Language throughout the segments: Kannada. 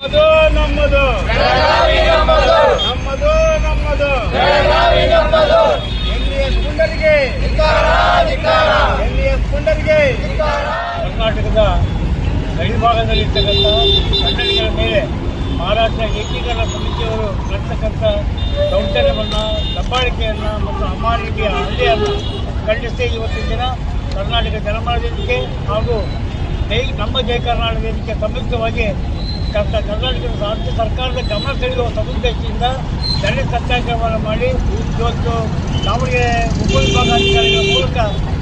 ಅದು ನಮ್ಮದು. ನಮ್ಮದು. ನಮ್ಮದು ಎಲ್ಲಿಎಸ್ ಪುಂಡರಿಗೆ ಎಲ್ಲಿಎಸ್ ಪುಂಡರಿಗೆ ಕರ್ನಾಟಕದ ಗಡಿ ಭಾಗದಲ್ಲಿ ಇರ್ತಕ್ಕಂಥ ಕನ್ನಡಿಗರ ಮೇಲೆ ಮಹಾರಾಷ್ಟ್ರ ಏಕೀಕರಣ ಸಮಿತಿಯವರು ನಡೆಸತಕ್ಕಂಥ ದೌರ್ಜನ್ಯವನ್ನು ದಬ್ಬಾಳಿಕೆಯನ್ನು ಮತ್ತು ಅಮಾನವೀಯ ಹಲ್ಲೆಯನ್ನು ಖಂಡಿಸಿ ಇವತ್ತಿನ ದಿನ ಕರ್ನಾಟಕ ಜನಮನ ವೇದಿಕೆ ಹಾಗೂ ಜೈ ನಮ್ಮ ಜಯ ಕರ್ನಾಟಕ ವೇದಿಕೆ ಸಂಯುಕ್ತವಾಗಿ ಕರ್ನಾಟಕದ ರಾಜ್ಯ ಸರ್ಕಾರದ ಗಮನ ಸೆಳೆಯುವ ಸದುದ್ದೇಶದಿಂದ ದಂಡ ಸತ್ಯಾಗ್ರಹವನ್ನು ಮಾಡಿ ಇವತ್ತು ದಾವಣಗೆರೆ ಉಪವಿಭಾಗಾಧಿಕಾರಿಗಳ ಮೂಲಕ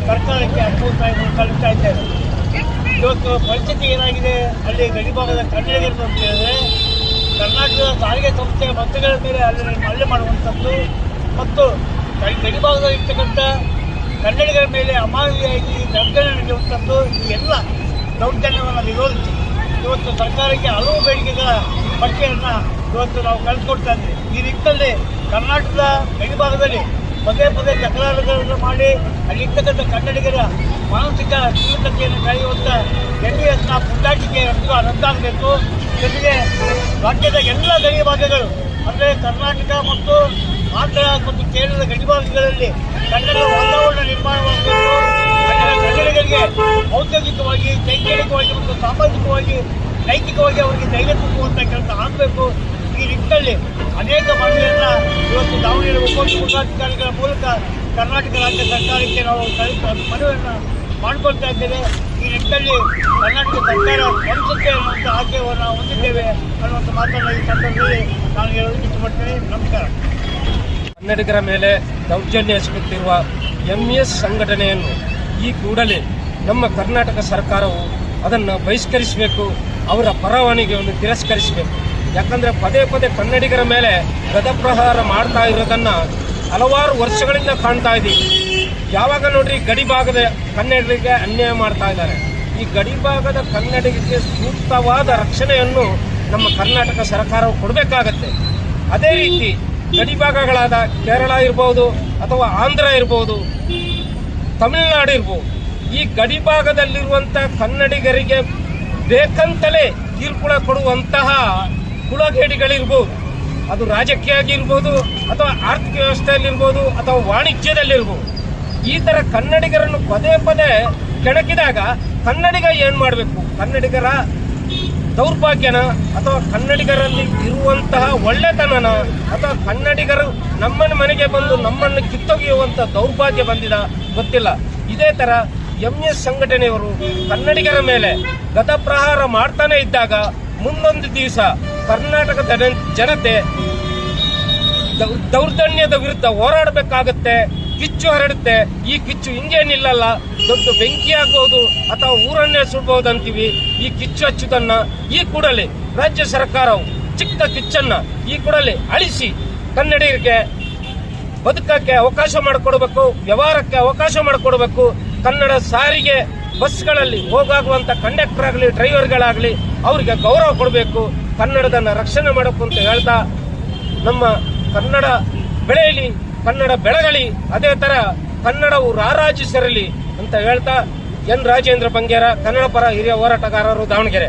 ಸರ್ಕಾರಕ್ಕೆ ಅನುಮೋದನೆಯನ್ನು ಸಲ್ಲಿಸ್ತಾ ಇದ್ದೇವೆ. ಇವತ್ತು ಪರಿಸ್ಥಿತಿ ಏನಾಗಿದೆ? ಅಲ್ಲಿ ಗಡಿಭಾಗದ ಕನ್ನಡಿಗರು ಅಂತ ಹೇಳಿದ್ರೆ ಕರ್ನಾಟಕದ ಸಾರಿಗೆ ಸಂಸ್ಥೆಯ ಬಸ್ಸುಗಳ ಮೇಲೆ ಅಲ್ಲಿ ಹಲ್ಲೆ ಮಾಡುವಂಥದ್ದು ಮತ್ತು ಗಡಿ- ಗಡಿಭಾಗದಲ್ಲಿ ಇರ್ತಕ್ಕಂಥ ಕನ್ನಡಿಗರ ಮೇಲೆ ಅಮಾನವೀಯವಾಗಿ ದೌರ್ಜನ್ಯ ನಡೆಯುವಂಥದ್ದು ಈ ಎಲ್ಲ ದೌರ್ಜನ್ಯವನ್ನು ವಿರೋಧಿಸಿ ಇವತ್ತು ಸರ್ಕಾರಕ್ಕೆ ಹಲವು ಬೇಡಿಕೆಗಳ ಪಟ್ಟಿಯನ್ನು ಇವತ್ತು ನಾವು ಕಳಿಸ್ಕೊಡ್ತಾ ಇದ್ದೀವಿ. ಈ ನಿಟ್ಟಿನಲ್ಲಿ ಕರ್ನಾಟಕದ ಗಡಿಭಾಗದಲ್ಲಿ ಪದೇ ಪದೇ ತಕರಾರುಗಳನ್ನು ಮಾಡಿ ಅಲ್ಲಿರ್ತಕ್ಕಂಥ ಕನ್ನಡಿಗರ ಮಾನಸಿಕ ತೀವ್ರತೆಯನ್ನು ಕಳೆಯುವಂಥ ಎನ್ ಡಿ ಎಸ್ನ ರದ್ದು ರದ್ದಾಗಬೇಕು ಜೊತೆಗೆ ರಾಜ್ಯದ ಎಲ್ಲ ಗಡಿ ಭಾಗಗಳು, ಅಂದರೆ ಕರ್ನಾಟಕ ಮತ್ತು ಆಂಧ್ರ ಮತ್ತು ಕೇರಳದ ಗಡಿಭಾಗಗಳಲ್ಲಿ ಕನ್ನಡ ವಾತಾವರಣ ನಿರ್ಮಾಣವಾಗಬೇಕು ಕನ್ನಡ ಕನ್ನಡಿಗರಿಗೆ ಔದ್ಯೋಗಿಕವಾಗಿ ಶೈಕ್ಷಣಿಕವಾಗಿ ಮತ್ತು ಸಾಮಾಜಿಕವಾಗಿ ನೈತಿಕವಾಗಿ ಅವರಿಗೆ ಧೈರ್ಯ ತುಂಬುವಂಥ ಕೆಲಸ ಆಗಬೇಕು. ಈ ನಿಟ್ಟಿನಲ್ಲಿ ಅನೇಕ ಮನವಿಯನ್ನು ಇವತ್ತು ದಾವಣಗೆರೆ ಮುಖಾಧಿಕಾರಿಗಳ ಮೂಲಕ ಕರ್ನಾಟಕ ರಾಜ್ಯ ಸರ್ಕಾರಕ್ಕೆ ನಾವು ಮನವಿಯನ್ನು ಮಾಡಿಕೊಳ್ತಾ ಇದ್ದೇವೆ. ಈ ನಿಟ್ಟಿನಲ್ಲಿ ಕರ್ನಾಟಕ ಸರ್ಕಾರ ಸ್ಪಂದಿಸುತ್ತೆ ಅನ್ನುವಂಥ ಆಶಯವನ್ನು ಹೊಂದಿದ್ದೇವೆ ಅನ್ನುವಂಥ ಮಾತನ್ನು ಈ ಸಂದರ್ಭದಲ್ಲಿ ನಾನು ಹೇಳಲು ಇಷ್ಟಪಡ್ತೇನೆ. ನಮಸ್ಕಾರ. ಕನ್ನಡಿಗರ ಮೇಲೆ ದೌರ್ಜನ್ಯ ಎಸಗುತ್ತಿರುವ ಎಂಎಸ್ ಸಂಘಟನೆಯನ್ನು ಈ ಕೂಡಲೇ ನಮ್ಮ ಕರ್ನಾಟಕ ಸರ್ಕಾರವು ಅದನ್ನು ಬಹಿಷ್ಕರಿಸಬೇಕು, ಅವರ ಪರವಾನಿಗೆಯನ್ನು ತಿರಸ್ಕರಿಸಬೇಕು. ಯಾಕಂದರೆ ಪದೇ ಪದೇ ಕನ್ನಡಿಗರ ಮೇಲೆ ಗದಪ್ರಹಾರ ಮಾಡ್ತಾ ಇರೋದನ್ನು ಹಲವಾರು ವರ್ಷಗಳಿಂದ ಕಾಣ್ತಾ ಇದ್ದೀವಿ ಯಾವಾಗ ನೋಡ್ರಿ ಗಡಿ ಭಾಗದ ಕನ್ನಡಿಗರಿಗೆ ಅನ್ಯಾಯ ಮಾಡ್ತಾ ಇದ್ದಾರೆ. ಈ ಗಡಿ ಭಾಗದ ಕನ್ನಡಿಗರಿಗೆ ಸೂಕ್ತವಾದ ರಕ್ಷಣೆಯನ್ನು ನಮ್ಮ ಕರ್ನಾಟಕ ಸರ್ಕಾರವು ಕೊಡಬೇಕಾಗತ್ತೆ. ಅದೇ ರೀತಿ ಗಡಿ ಭಾಗಗಳಾದ ಕೇರಳ ಇರ್ಬೋದು ಅಥವಾ ಆಂಧ್ರ ಇರ್ಬೋದು, ತಮಿಳುನಾಡು ಇರ್ಬೋದು ಈ ಗಡಿ ಭಾಗದಲ್ಲಿರುವಂಥ ಕನ್ನಡಿಗರಿಗೆ ಬೇಕಂತಲೇ ಕಿರುಕುಳ ಕೊಡುವಂತಹ ಕುಳಗೇಡಿಗಳಿರ್ಬೋದು. ಅದು ರಾಜಕೀಯ ಆಗಿರ್ಬೋದು ಅಥವಾ ಆರ್ಥಿಕ ವ್ಯವಸ್ಥೆಯಲ್ಲಿರ್ಬೋದು ಅಥವಾ ವಾಣಿಜ್ಯದಲ್ಲಿರ್ಬೋದು. ಈ ಥರ ಕನ್ನಡಿಗರನ್ನು ಪದೇ ಪದೇ ಕೆಣಕಿದಾಗ ಕನ್ನಡಿಗ ಏನು ಮಾಡಬೇಕು? ಕನ್ನಡಿಗರ ದೌರ್ಭಾಗ್ಯನ ಅಥವಾ ಕನ್ನಡಿಗರಲ್ಲಿ ಇರುವಂತಹ ಒಳ್ಳೆತನನ ಅಥವಾ ಕನ್ನಡಿಗರು ನಮ್ಮನ್ನು ಮನೆಗೆ ಬಂದು ನಮ್ಮನ್ನು ಕಿತ್ತೊಗೆಯುವಂತ ದೌರ್ಭಾಗ್ಯ ಬಂದಿದ ಗೊತ್ತಿಲ್ಲ. ಇದೇ ತರ ಎಂ ಎಸ್ ಸಂಘಟನೆಯವರು ಕನ್ನಡಿಗರ ಮೇಲೆ ಗತಪ್ರಹಾರ ಮಾಡ್ತಾನೆ ಇದ್ದಾಗ ಮುಂದೊಂದು ದಿವಸ ಕರ್ನಾಟಕದ ಜನತೆ ದೌರ್ಜನ್ಯದ ವಿರುದ್ಧ ಹೋರಾಡಬೇಕಾಗತ್ತೆ, ಕಿಚ್ಚು ಹರಡುತ್ತೆ. ಈ ಕಿಚ್ಚು ಹಿಂಗೇನಿಲ್ಲಲ್ಲ, ದೊಡ್ಡ ಬೆಂಕಿ ಆಗ್ಬೋದು ಅಥವಾ ಊರನ್ನೇ ಸುಡ್ಬಹುದು ಅಂತೀವಿ ಈ ಕಿಚ್ಚು ಹಚ್ಚುದನ್ನ ಈ ಕೂಡಲೇ ರಾಜ್ಯ ಸರ್ಕಾರವು ಚಿಕ್ಕ ಕಿಚ್ಚನ್ನ ಈ ಕೂಡಲೇ ಅಳಿಸಿ ಕನ್ನಡಿಗರಿಗೆ ಬದುಕಕ್ಕೆ ಅವಕಾಶ ಮಾಡಿಕೊಡ್ಬೇಕು, ವ್ಯವಹಾರಕ್ಕೆ ಅವಕಾಶ ಮಾಡಿಕೊಡ್ಬೇಕು. ಕನ್ನಡ ಸಾರಿಗೆ ಬಸ್ಗಳಲ್ಲಿ ಹೋಗಾಗುವಂಥ ಕಂಡಕ್ಟರ್ ಆಗಲಿ ಡ್ರೈವರ್ಗಳಾಗಲಿ ಅವರಿಗೆ ಗೌರವ ಕೊಡಬೇಕು. ಕನ್ನಡದನ್ನು ರಕ್ಷಣೆ ಮಾಡಬೇಕು ಅಂತ ಹೇಳ್ತಾ ನಮ್ಮ ಕನ್ನಡ ಬೆಳೆಯಲಿ, ಕನ್ನಡ ಬೆಳಗಲಿ, ಅದೇ ಥರ ಕನ್ನಡವು ರಾರಾಜಿಸಿರಲಿ ಅಂತ ಹೇಳ್ತಾ ಎನ್ ರಾಜೇಂದ್ರ ಬಂಗೇರ, ಕನ್ನಡ ಪರ ಹಿರಿಯ ಹೋರಾಟಗಾರರು ದಾವಣಗೆರೆ.